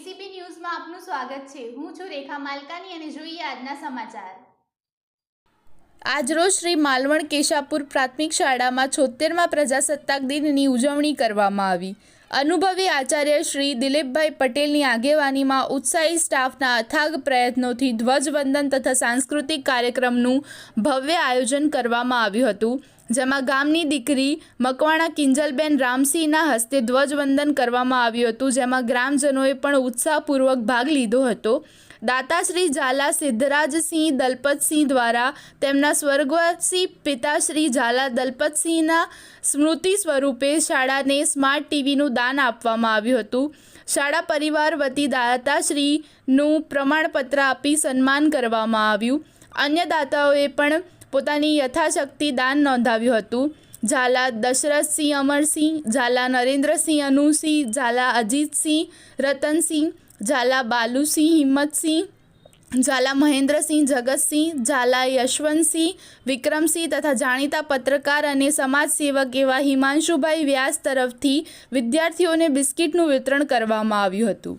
સ્વાગત છે. હું છું રેખા માલકાની અને જોઈએ આજના સમાચાર. આજરોજ શ્રી માલવણ કેશાપુર પ્રાથમિક શાળામાં છોતેરમાં પ્રજાસત્તાક દિનની ઉજવણી કરવામાં આવી. અનુભવી આચાર્ય શ્રી દિલીપભાઈ પટેલની આગેવાનીમાં ઉત્સાહી સ્ટાફના અથાગ પ્રયત્નોથી ધ્વજવંદન તથા સાંસ્કૃતિક કાર્યક્રમનું ભવ્ય આયોજન કરવામાં આવ્યું હતું, જેમાં ગામની દીકરી મકવાણા કિંજલબેન રામસિંહના હસ્તે ધ્વજવંદન કરવામાં આવ્યું હતું, જેમાં ગ્રામજનોએ પણ ઉત્સાહપૂર્વક ભાગ લીધો હતો. દાતાશ્રી ઝાલા સિદ્ધરાજસિંહ દલપતસિંહ દ્વારા તેમના સ્વર્ગવાસી પિતાશ્રી ઝાલા દલપતસિંહના સ્મૃતિ સ્વરૂપે શાળાને સ્માર્ટ ટીવીનું દાન આપવામાં આવ્યું હતું. શાળા પરિવાર વતી દાતાશ્રીનું પ્રમાણપત્ર આપી સન્માન કરવામાં આવ્યું. અન્ય દાતાઓએ પણ પોતાની યથાશક્તિ દાન નોંધાવ્યું હતું. ઝાલા દશરથસિંહ અમરસિંહ, ઝાલા નરેન્દ્રસિંહ અનુસિંહ, ઝાલા અજીતસિંહ રતનસિંહ, ઝાલા બાલુસિંહ હિંમતસિંહ ઝાલા મહેન્દ્રસિંહ, જગતસિંહ, ઝાલા યશવંતસિંહ, વિક્રમસિંહ તથા જાણીતા પત્રકાર અને સમાજસેવક એવા હિમાંશુભાઈ વ્યાસ તરફથી વિદ્યાર્થીઓને બિસ્કિટનું વિતરણ કરવામાં આવ્યું હતું.